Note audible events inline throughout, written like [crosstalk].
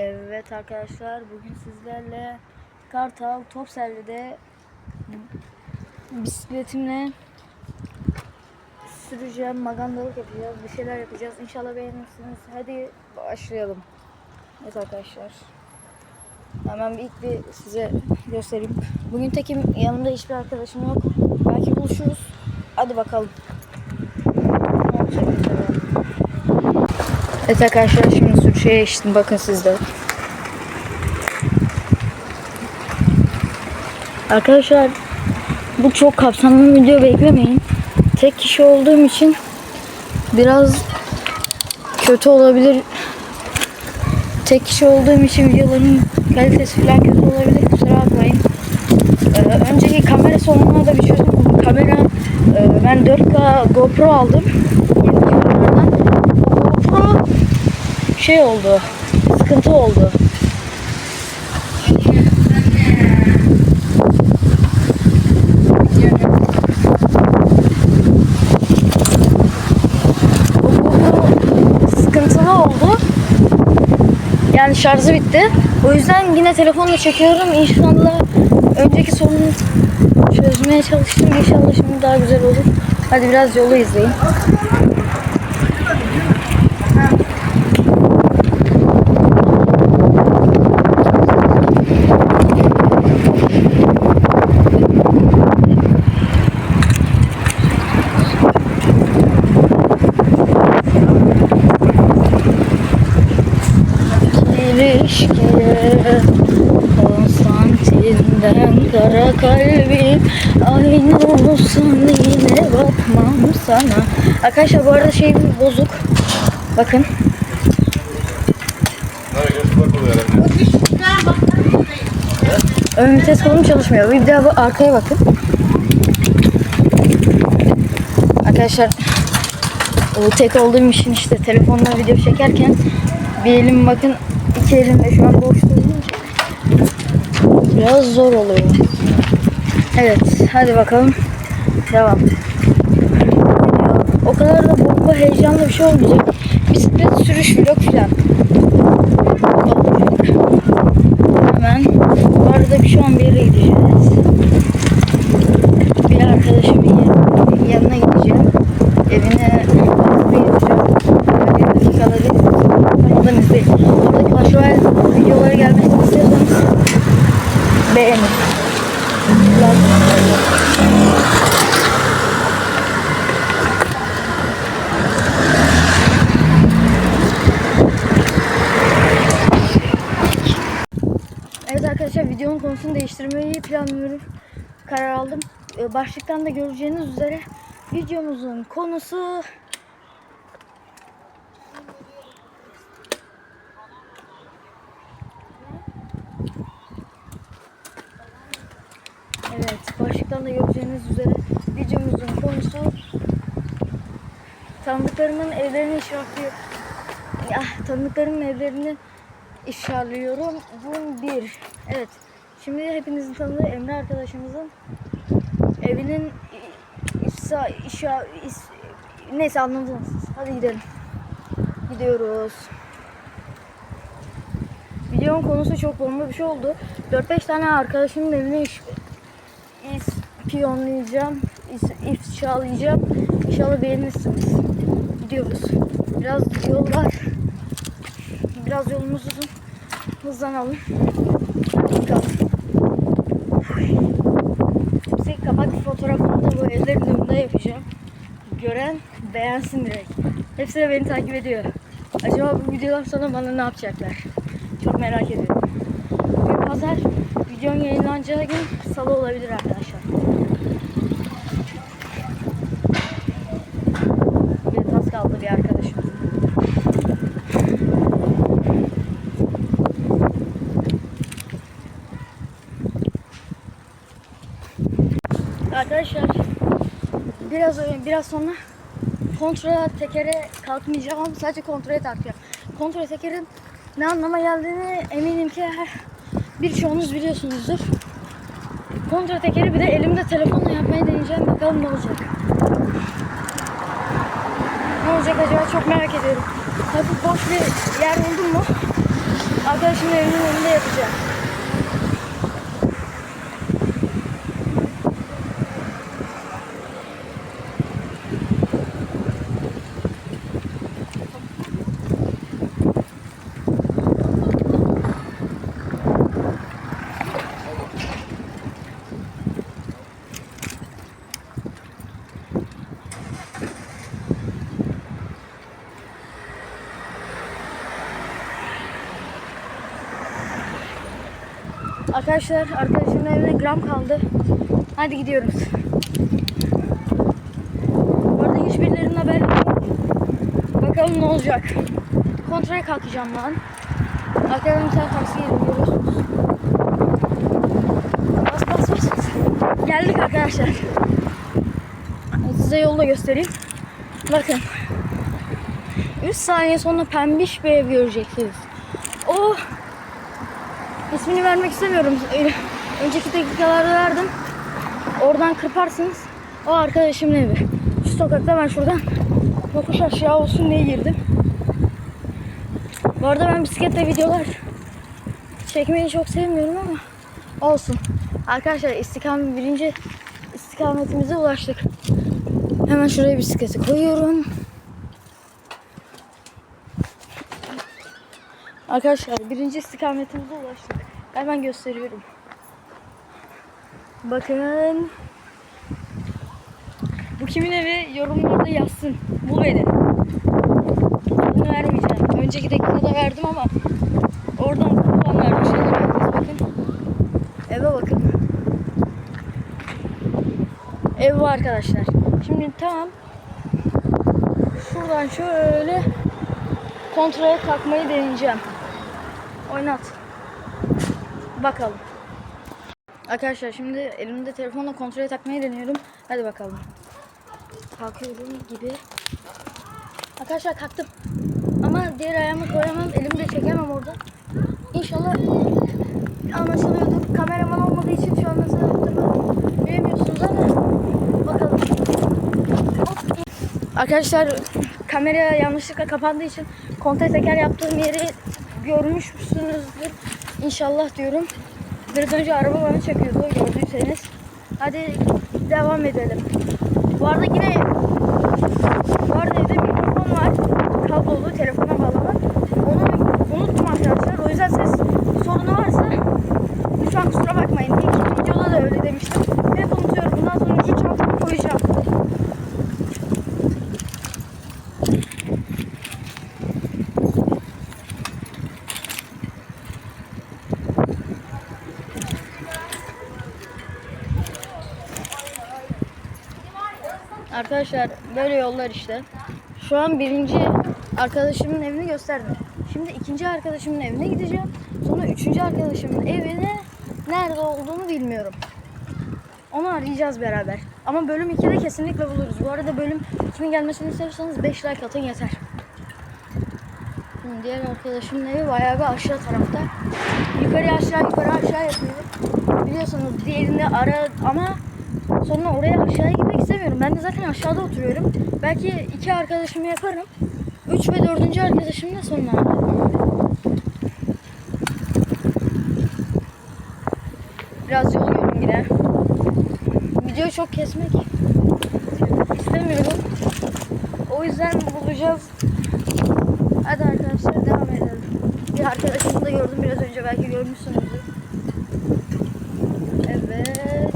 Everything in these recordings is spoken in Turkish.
Evet arkadaşlar bugün sizlerle Kartal Top Servi'de bisikletimle süreceğim, magandalık yapacağız, bir şeyler yapacağız. İnşallah beğenirsiniz. Hadi başlayalım. Evet arkadaşlar. Hemen ilk bir size göstereyim. Bugün tekim yanımda hiçbir arkadaşım yok. Belki buluşuruz. Hadi bakalım. Ne? Evet arkadaşlar şimdi sürüşe geçtim. Bakın sizde. Arkadaşlar bu çok kapsamlı bir video beklemeyin. Tek kişi olduğum için biraz kötü olabilir. Tek kişi olduğum için videoların kalitesi falan kötü olabilir. Kusura bakmayın. Ee, önceki kamera sorununa da bir çözüm. Kamera e, ben 4K GoPro aldım. Yeni kameradan. GoPro şey oldu. Sıkıntı oldu. Sıkıntılı oldu. Yani şarjı bitti. O yüzden yine telefonla çekiyorum. İnşallah önceki sorunu çözmeye çalıştım. İnşallah şimdi daha güzel olur. Hadi biraz yolu izleyin. Kara kalbim. Aynı olsan yine bakmam sana. Arkadaşlar bu arada şey bozuk. Bakın. Ön vites kolum çalışmıyor. Bir daha bu arkaya bakın. Arkadaşlar o tek olduğum için işte telefonla video çekerken bir elim bakın iki elimde şu an boş durduğum için biraz zor oluyor. Evet hadi bakalım devam. O kadar da bomba heyecanlı bir şey olmayacak. Bisiklet sürüş vlog falan. Hemen bu arada şu an bir yere gideceğiz. Bir arkadaşımın yan- yanına gideceğim. Evine bir yapacağım. Böyle dakikaları kanaldan izleyin. Oradaki başka videolara gelmesini istiyorsanız beğenin. Like. Evet arkadaşlar videonun konusunu değiştirmeyi planlıyorum. Karar aldım. Ee, Başlıktan da göreceğiniz üzere videomuzun konusu Evet, başlıktan da göreceğiniz üzere videomuzun konusu tanıdıklarımın evlerini işaretliyor. Ya, tanıdıklarımın evlerini işaretliyorum. Bu bir. Evet. Şimdi hepinizin tanıdığı Emre arkadaşımızın evinin İsa, işa, is, neyse anladınız. Hadi gidelim. Gidiyoruz. Videonun konusu çok bomba bir şey oldu. 4-5 tane arkadaşımın evine iş, ispiyonlayacağım, is, ifşalayacağım. İnşallah beğenirsiniz. Gidiyoruz. Biraz yol var. Biraz yolumuz uzun. Hızlanalım. Bakalım. Size kapak fotoğrafını da bu evlerin önünde yapacağım. Gören beğensin direkt. Hepsi de beni takip ediyor. Acaba bu videodan sonra bana ne yapacaklar? Çok merak ediyorum. Bugün pazar videonun yayınlanacağı gün salı olabilir arkadaşlar. Bir tas kaldı bir arkadaşım. Arkadaşlar biraz biraz sonra kontra tekere kalkmayacağım sadece kontrole takacağım. Kontra tekerin ne anlama geldiğini eminim ki her birçoğunuz biliyorsunuzdur. Kontra tekeri bir de elimde telefonla yapmayı deneyeceğim. Bakalım ne olacak. Ne olacak acaba çok merak ediyorum. Hafif boş bir yer buldum mu? Arkadaşımın evinin önünde yapacağım. Arkadaşlar arkadaşımın evine gram kaldı. Hadi gidiyoruz. Bu arada hiçbirilerinin haberi yok. Bakalım ne olacak. Kontrole kalkacağım lan. Arkadan bir tane taksi geliyor bas bas. bas. Geldik arkadaşlar. Size yolda göstereyim. Bakın. 3 saniye sonra pembiş bir ev göreceksiniz. Oh! İsmini vermek istemiyorum. [laughs] Önceki dakikalarda verdim. Oradan kırparsınız. O arkadaşımın evi. Şu sokakta ben şuradan yokuş aşağı olsun diye girdim. Bu arada ben bisikletle videolar çekmeyi çok sevmiyorum ama olsun. Arkadaşlar istikamet birinci istikametimize ulaştık. Hemen şuraya bisikleti koyuyorum. Arkadaşlar birinci istikametimize ulaştık. Hemen gösteriyorum. Bakın. Bu kimin evi yorumlarda yazsın. Bul beni. Bunu vermeyeceğim. Önceki dakikada verdim ama oradan kupon vermiş bakın. Eve bakın. Ev bu arkadaşlar. Şimdi tamam. Şuradan şöyle kontrole takmayı deneyeceğim. Oynat. Bakalım. Arkadaşlar şimdi elimde telefonla kontrole takmayı deniyorum. Hadi bakalım. Kalkıyorum gibi. Arkadaşlar kalktım. Ama diğer ayağımı koyamam. Elimi de çekemem orada. İnşallah anlaşılıyordur. Kameraman olmadığı için şu an nasıl yaptığımı bilemiyorsunuz ama bakalım. Arkadaşlar kamera yanlışlıkla kapandığı için konta teker yaptığım yeri görmüşsünüzdür. İnşallah diyorum. Biraz önce araba bana çekiyordu gördüyseniz. Hadi devam edelim. Bu arada yine bu arada evde mikrofon var. Kablolu telefona bağlanan. Onu unuttum arkadaşlar. O yüzden ses sorunu varsa lütfen kusura bakmayın. İlk videoda da öyle demiştim. Arkadaşlar böyle yollar işte. Şu an birinci arkadaşımın evini gösterdim. Şimdi ikinci arkadaşımın evine gideceğim. Sonra üçüncü arkadaşımın evine nerede olduğunu bilmiyorum. Onu arayacağız beraber. Ama bölüm 2'de kesinlikle buluruz. Bu arada bölüm 2'nin gelmesini istiyorsanız 5 like atın yeter. Şimdi diğer arkadaşımın evi bayağı bir aşağı tarafta. Yukarı aşağı yukarı aşağı yapıyor. Biliyorsunuz diğerinde ara ama sonra oraya aşağıya gitmek istemiyorum. Ben de zaten aşağıda oturuyorum. Belki iki arkadaşımı yaparım. Üç ve dördüncü arkadaşımı da sonra. Biraz yol yürüyorum yine. Videoyu çok kesmek istemiyorum. O yüzden bulacağız. Hadi arkadaşlar devam edelim. Bir arkadaşımı da gördüm biraz önce belki görmüşsünüzdür. Evet.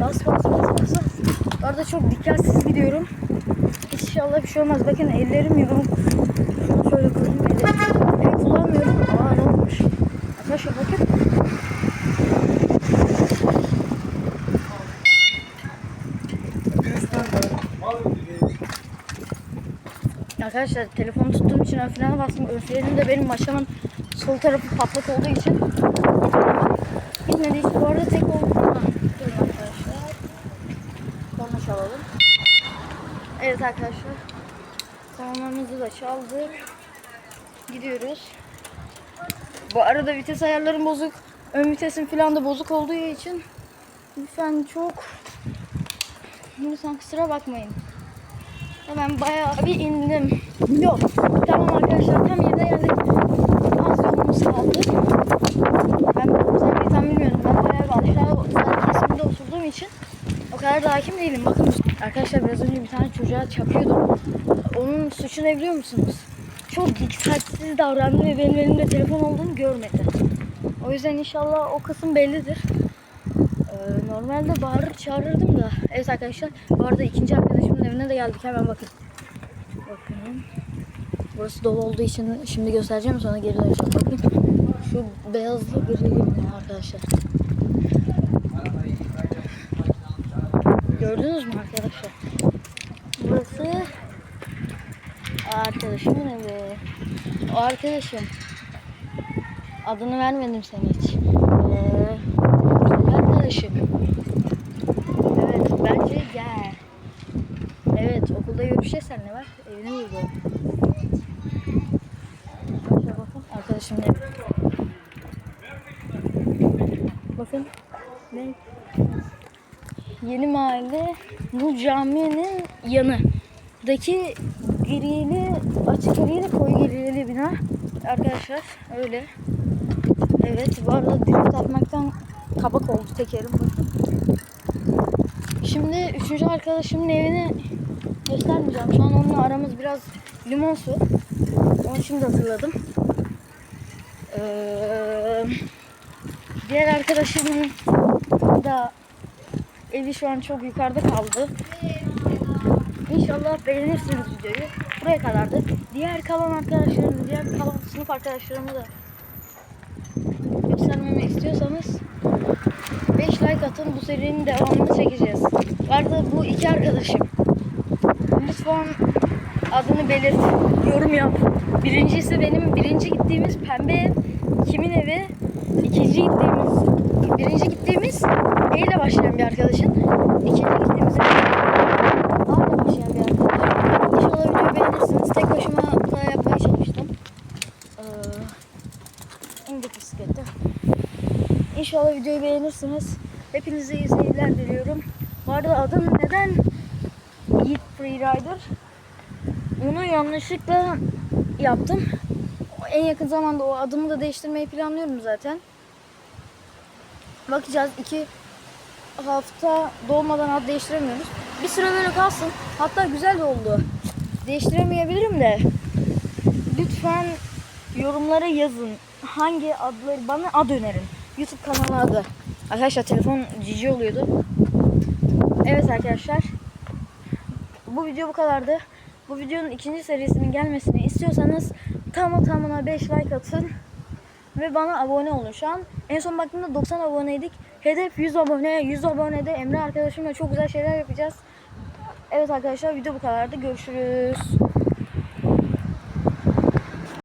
Bas arada çok dikkatsiz gidiyorum. İnşallah bir şey olmaz. Bakın ellerim. Şunu şöyle koyayım ellerimi. El kullanmıyorum. Aa ne olmuş? Arkadaşlar bakın. Arkadaşlar telefonu tuttuğum için ön frene bastım. Ön frenim de benim maşamın sol tarafı patlak olduğu için gitmediği için bu arada tek oldu çalış. Evet arkadaşlar. Parmağımızı da çaldık. Gidiyoruz. Bu arada vites ayarlarım bozuk. Ön vitesim falan da bozuk olduğu için lütfen çok lütfen kusura bakmayın. Hemen bayağı bir indim. Yok. Tamam arkadaşlar tam yerine geldik. Az yolumuz kaldı. Ben bu tam bilmiyorum. Ben bayağı bir aşağı kesimde oturduğum için değilim. Bakın arkadaşlar biraz önce bir tane çocuğa çarpıyordum. Onun suçu ne biliyor musunuz? Çok dikkatsiz davrandı ve benim elimde telefon olduğunu görmedi. O yüzden inşallah o kısım bellidir. Ee, normalde bağırır çağırırdım da. Evet arkadaşlar bu arada ikinci arkadaşımın evine de geldik. Hemen bakın. Bakın. Burası dolu olduğu için şimdi göstereceğim sonra geri döneceğim. Bakın şu beyazlı bina arkadaşlar. Gördünüz mü arkadaşlar? Burası arkadaşımın evi. O arkadaşım. Adını vermedim sana hiç. Ee, arkadaşım. Evet bence gel. Evet okulda yürüyüşe sen ne var? Evine yürü. Arkadaşlar bakın arkadaşımın evi. Bakın ne? Yeni mahalle bu caminin yanındaki grili açık grili koyu grili bina arkadaşlar öyle. Evet bu arada drift atmaktan kabak oldu tekerim. Şimdi üçüncü arkadaşımın evini göstermeyeceğim. Şu an onunla aramız biraz limon su. Onu şimdi hatırladım. Ee, diğer arkadaşımın da evi şu an çok yukarıda kaldı. İnşallah beğenirsiniz videoyu. Buraya kadardı. Diğer kalan arkadaşlarım, diğer kalan sınıf arkadaşlarımı da göstermemi istiyorsanız 5 like atın bu serinin devamını çekeceğiz. Vardı bu iki arkadaşım. Lütfen adını belirt, yorum yap. Birincisi benim birinci gittiğimiz pembe ev. Kimin evi? İkinci gittiğimiz, birinci gittiğimiz E ile başlayan bir arkadaşın. İkinci gittiğimiz ev A ile başlayan bir arkadaşın. İnşallah videoyu beğenirsiniz. Tek başıma daha yapmaya çalıştım. Ee, indik bisiklette. İnşallah videoyu beğenirsiniz. Hepinize iyi seyirler diliyorum. Bu arada adım neden Yiğit Freerider? Onu yanlışlıkla yaptım. En yakın zamanda o adımı da değiştirmeyi planlıyorum zaten. Bakacağız. iki hafta dolmadan ad değiştiremiyoruz. Bir süre böyle kalsın. Hatta güzel de oldu. Değiştiremeyebilirim de. Lütfen yorumlara yazın. Hangi adları bana ad önerin. YouTube kanalı adı. Arkadaşlar telefon cici oluyordu. Evet arkadaşlar. Bu video bu kadardı. Bu videonun ikinci serisinin gelmesini istiyorsanız tamı tamına 5 like atın. Ve bana abone olun. Şu an en son baktığımda 90 aboneydik. Hedef 100 abone. 100 abonede Emre arkadaşımla çok güzel şeyler yapacağız. Evet arkadaşlar video bu kadardı. Görüşürüz.